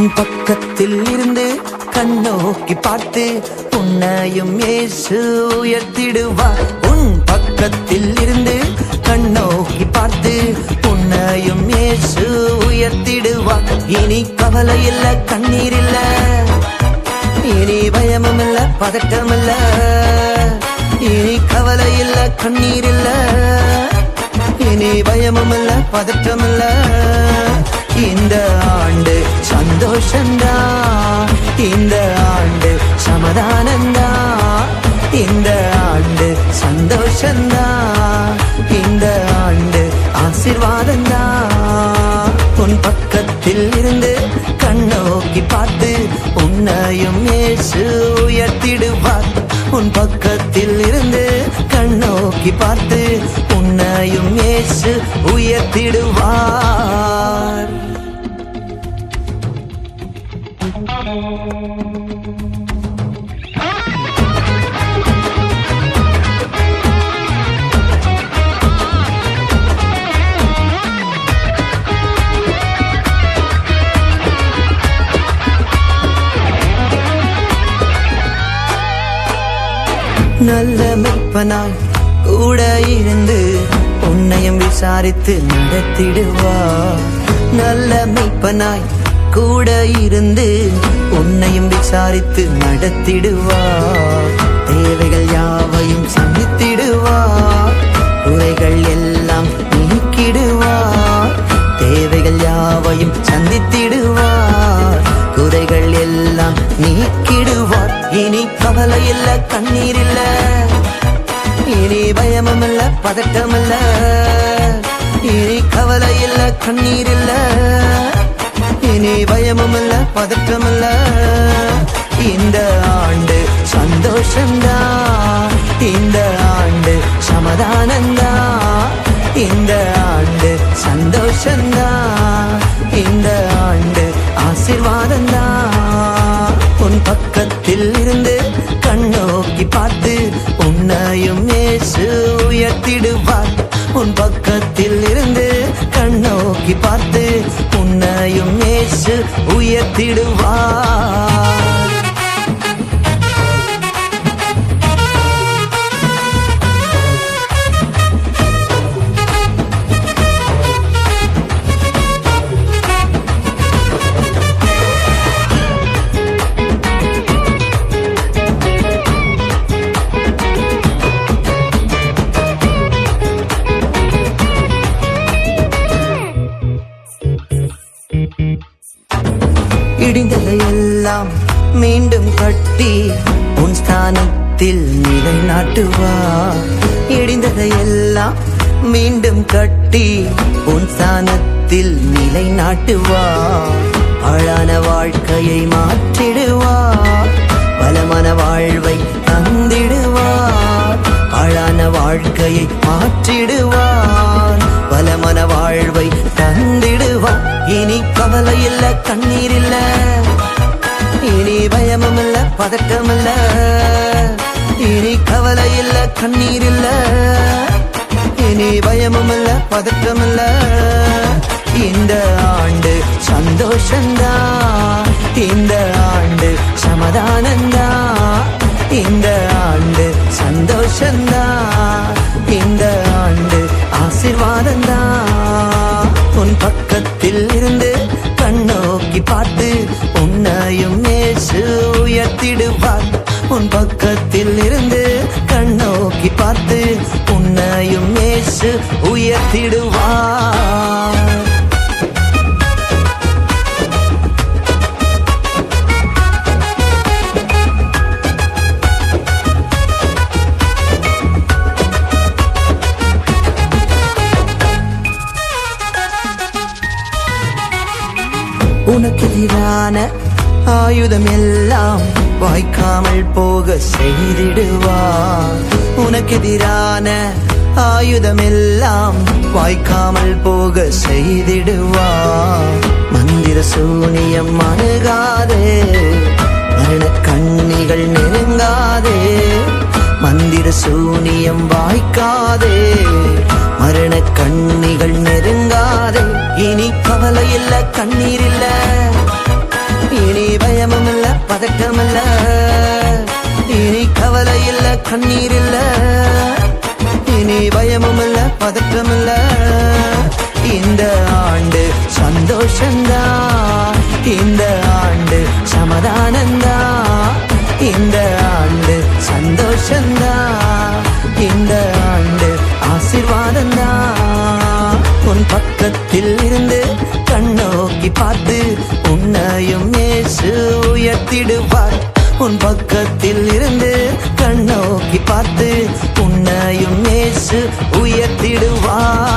உன் பக்கத்தில் இருந்து கண்ணோக்கி பார்த்து உன்னையும் ஏசு உயர்த்திடுவார் உன் பக்கத்தில் இருந்து கண்ணோக்கி பார்த்து உன்னையும் ஏசு உயர்த்திடுவார் இனி கவலை இல்ல கண்ணீர் இல்ல. இனி பயமும் இல்ல பதட்டம் இல்ல. இனி கவலை இல்ல கண்ணீர் இல்ல. இனி பயமும் இல்ல பதட்டம் இல்ல. இந்த ஆண்டு சந்தோஷந்தா இந்த ஆண்டு சமதானந்தா இந்த ஆண்டு சந்தோஷந்தா இந்த ஆண்டு ஆசிர்வாதந்தா உன் பக்கத்தில் இருந்து கண்ணோக்கி பார்த்து உன்னையும் ஏசு உயர்த்திடுவார். உன் பக்கத்தில் இருந்து கண்ணோக்கி பார்த்து உன்னையும் ஏசு உயர்த்திடுவார். நல்ல மெப்பனாய் கூட இருந்து உன்னையும் விசாரித்து நடத்திடுவா. நல்ல மெய்ப்பனாய் கூட இருந்து உன்னையும் விசாரித்து நடத்திடுவா. தேவைகள் யாவையும் சந்தித்திடுவா. குறைகள் எல்லாம் நீக்கிடுவா. தேவைகள் யாவையும் சந்தித்திடுவா. குறைகள் எல்லாம் நீக்கிடுவார் இனி கவலை இல்ல கண்ணீர் இல்ல இனி பயமும் இல்ல பதட்டம் இல்ல இனி கவலை இல்ல கண்ணீர் இல்லை இனி பயமும் இல்ல பதட்டம் இல்ல இந்த ஆண்டு சந்தோஷம்தான் இந்த ஆண்டு சமதானந்தான் இந்த ஆண்டு சந்தோஷந்தா இந்த ஆண்டு ஆசிர்வாதந்தா உன் பக்கத்தில் இருந்து கண்ணோக்கி பார்த்து உன்னையும் இயேசு உயர்த்திடுவார். உன் பக்கத்தில் இருந்து கண்ணோக்கி பார்த்து இயேசு உயர்த்திடுவார் இடிந்ததையெல்லாம் மீண்டும் கட்டி உன் ஸ்தானத்தில் நிலைநாட்டுவார் இடிந்ததையெல்லாம் மீண்டும் கட்டி உன் ஸ்தானத்தில் நிலைநாட்டுவா. அழான வாழ்க்கையை மாற்றிடுவா. பலமான வாழ்வை தந்திடுவா. அழான வாழ்க்கையை மாற்றிடுவா. இல்ல கண்ணீர் இல்ல. இனி பயமும் இல்ல பதட்டம் இல்ல. இனி கவலை இல்ல கண்ணீர் இல்ல. இனி பயமும் இல்ல பதட்டம் இல்ல. இந்த ஆண்டு சந்தோஷந்தா இந்த ஆண்டு சமாதானந்தா உன் பக்கத்தில் இருந்து கண்ணோக்கி பார்த்து உன்னையும் ஏசு உயர்த்திடுவார் உனக்கு எதிரான ஆயுதம் எல்லாம் வாய்க்காமல் போக செய்திடுவார் உனக்கெதிரான ஆயுதம் எல்லாம் வாய்க்காமல் போக செய்திடுவார் மந்திர சூனியம் அணுகாதே மரண கண்ணிகள் நெருங்காதே. மந்திர சூனியம் வாய்க்காதே மரண கண்ணிகள் நெருங்காதே. இனி கவலை இல்ல கண்ணீரில் பதட்டமல்ல. இனி கவலை இல்ல கண்ணீர் இல்ல இனி பயமும் இல்ல பதட்டம் இல்ல இந்த ஆண்டு சந்தோஷந்தா இந்த ஆண்டு சமாதானந்தா இந்த ஆண்டு சந்தோஷந்தா இந்த ஆண்டு ஆசிர்வாதந்தா உன் பக்கத்தில் இருந்து கண்ணோக்கி பார்த்து உன்னையும் இயேசு பார்த்திடுவார் உன் பக்கத்தில் இருந்து கண்ணோக்கி பார்த்து உன்னையும் இயேசு உயர்த்திடுவார்.